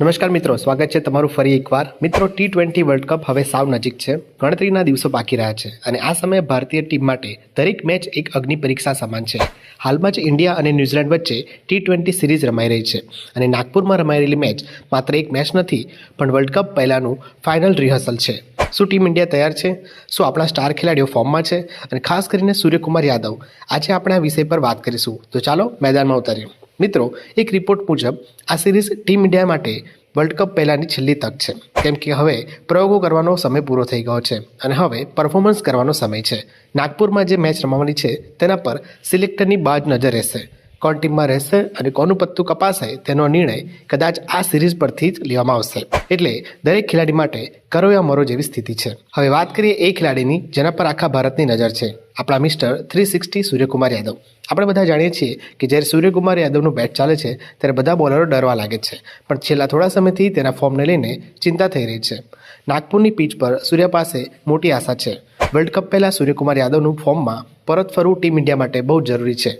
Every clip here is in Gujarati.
નમસ્કાર મિત્રો, સ્વાગત છે તમારું ફરી એકવાર. મિત્રો ટી ટ્વેન્ટી વર્લ્ડ કપ હવે સાવ નજીક છે. ગણતરીના દિવસો બાકી રહ્યા છે અને આ સમયે ભારતીય ટીમ માટે દરેક મેચ એક અગ્નિ પરીક્ષા સમાન છે. હાલમાં જ ઇન્ડિયા અને ન્યૂઝીલેન્ડ વચ્ચે ટી ટ્વેન્ટી સિરીઝ રમાઈ રહી છે અને નાગપુરમાં રમાઈ રહેલી મેચ માત્ર એક મેચ નથી, પણ વર્લ્ડ કપ પહેલાંનું ફાઇનલ રિહર્સલ છે. શું ટીમ ઇન્ડિયા તૈયાર છે? શું આપણા સ્ટાર ખેલાડીઓ ફોર્મમાં છે? અને ખાસ કરીને સૂર્યકુમાર યાદવ, આજે આપણે આ વિષય પર વાત કરીશું. તો ચાલો મેદાનમાં ઉતારીએ. મિત્રો, એક રિપોર્ટ મુજબ આ સિરીઝ ટીમ ઇન્ડિયા માટે વર્લ્ડ કપ પહેલાંની છેલ્લી તક છે. કેમ કે હવે પ્રયોગો કરવાનો સમય પૂરો થઈ ગયો છે અને હવે પરફોર્મન્સ કરવાનો સમય છે. નાગપુરમાં જે મેચ રમવાની છે તેના પર સિલેક્ટરની બાજ નજર રહેશે. કોણ ટીમમાં રહેશે અને કોનું પત્તું કપાશે તેનો નિર્ણય કદાચ આ સિરીઝ પરથી જ લેવામાં આવશે. એટલે દરેક ખેલાડી માટે કરો યા મરો જેવી સ્થિતિ છે. હવે વાત કરીએ એ ખેલાડીની જેના પર આખા ભારતની નજર છે. આપણા mister three sixty Suryakumar Yadav. આપણે બધા જાણીએ છીએ કે જ્યારે સૂર્યકુમાર યાદવનું બેટ ચાલે છે, ત્યારે બધા બોલરો ડરવા લાગે છે. પણ છેલ્લા થોડા સમયથી તેના ફોર્મને લઈને ચિંતા થઈ રહી છે. નાગપુરની પીચ પર સૂર્ય પાસે મોટી આશા છે. વર્લ્ડ કપ પહેલાં સૂર્યકુમાર યાદવનું ફોર્મમાં પરત ફરવું ટીમ ઇન્ડિયા માટે બહુ જરૂરી છે.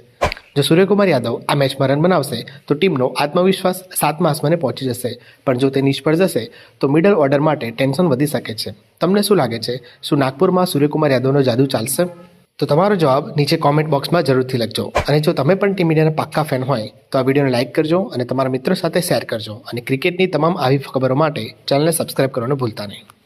જો સૂર્યકુમાર યાદવ આ મેચમાં રન બનાવશે તો ટીમનો આત્મવિશ્વાસ સાતમા આસમાને પહોંચી જશે. પણ જો તે નિષ્ફળ જશે, તો મિડલ ઓર્ડર માટે ટેન્શન વધી શકે છે. તમને શું લાગે છે? શું નાગપુરમાં સૂર્યકુમાર યાદવનો જાદુ ચાલશે? તો તમારો જવાબ નીચે કોમેન્ટ બોક્સમાં જરૂરથી લખજો. અને જો તમે પણ ટીમ ઇન્ડિયાના પાક્કા ફેન હોય, તો આ વિડીયોને લાઇક કરજો અને તમારા મિત્રો સાથે શેર કરજો. અને ક્રિકેટની તમામ આવી ખબરો માટે ચેનલને સબસ્ક્રાઇબ કરવાનું ભૂલતા નહીં.